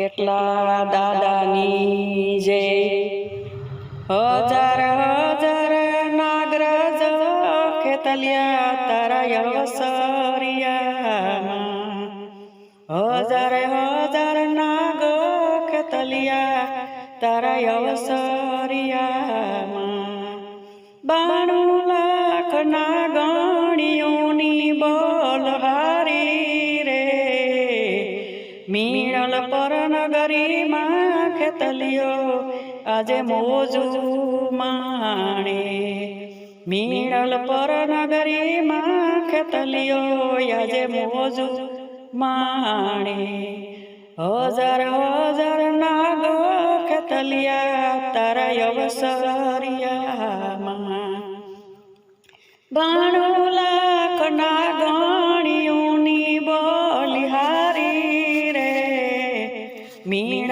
ખેટલા દાદાની જય હજાર હજાર નાગરાજ ખેતલિયા તારા અવસરિયામાં હજાર હજાર નાગ ખેતલિયા તારા અવસરિયામાં બાણું લાખ ના આજે મોજું માણે. મીણલ પર નગરીમાં ખેતલિયો, આજે મોજું માણે. હજાર હજાર નાગ ખેતલિયા, તારા અવસરિયામાં. બાણું લાખ ના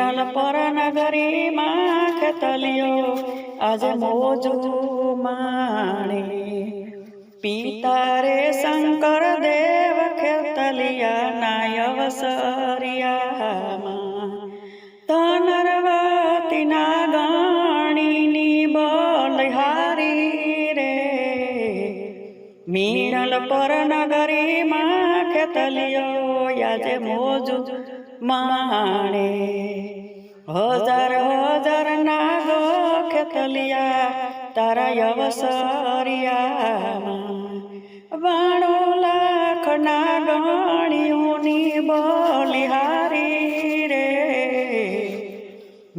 મીણલ પર નગરીમાં ખેતલિયો આજે મોજુ માણી પિતા રે શંકર દેવ ખેતલિયા નાયવ સરિયામાં તનરવતી ના ગાણીની બલિહારી રે મીણલ પર નગરીમાં ખેતલિયો આજે મોજુ માણે હજાર હજાર નાગો ખેતલિયા, તારા અવસરિયામાં બાણો લાખ નાગણીઓની બલિહારી રે.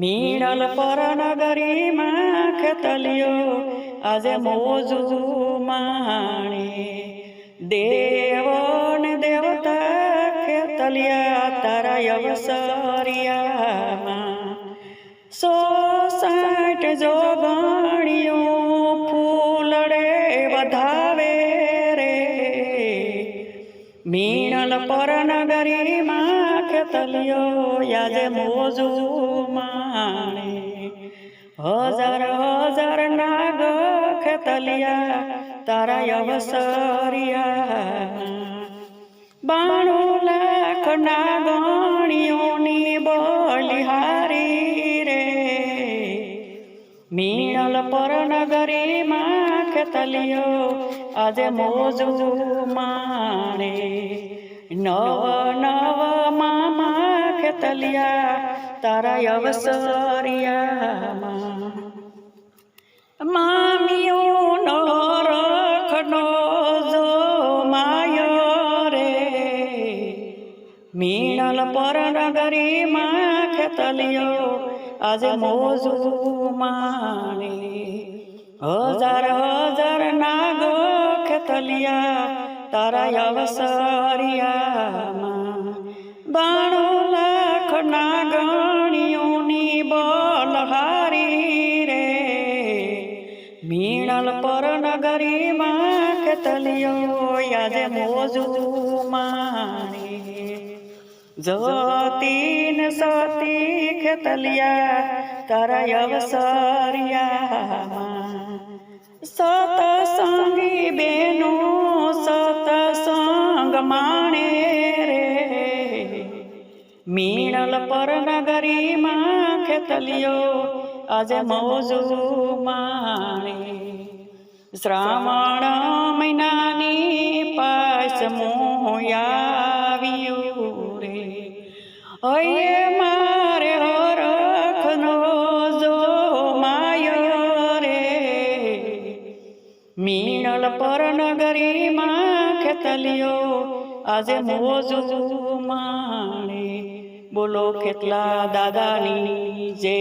મીણલ પર નગરીમાં ખેતલિયો, આજે મોજુ માણી. દેવ ને દેવતા ખેતલિયા, તારા અવસરિયામાં સો સાઠ જો વાણીઓ ફૂલડે વધાવે રે. મીણલ પર નગરીમાં તલિયો યાજે મોજુ માણે હજાર હજાર નાગ ખેતલિયા, તારા અવસરિયા બાણું લાખ ના ગણીઓની બલિહારી મીણલ પર નગરીમાં તલિયો આજે મોજુ માણે નવ નવ મામા તલિયા તારા અવસરિયામાં. મામીઓ મીણલ પર નગરીમાં ખેતલિયો આજે મોજુ માણે. હજાર હજાર નાગો ખેતલિયા તારા અવસરિયામાં. બાણો લાખ નાગણીઓની બલહારી રે. મીણલ પર નગરીમાં ખેતલિયો આજે મોજુ માણે. જતીન સતી ખેતલિયા તારા અવસરિયામાં સતસંગી બેનો સતસંગ માણે રે મીણલ પર નગરીમાં ખેતલિયો આજે મોજુ માણે શ્રાવણ મહિનાની પાસ રે હૈયે મારે હરખનો જો માયો રે મીણલ પર નગરીમાં ખેતલિયો આજે મોજુ માણે બોલો કેટલા દાદાની જય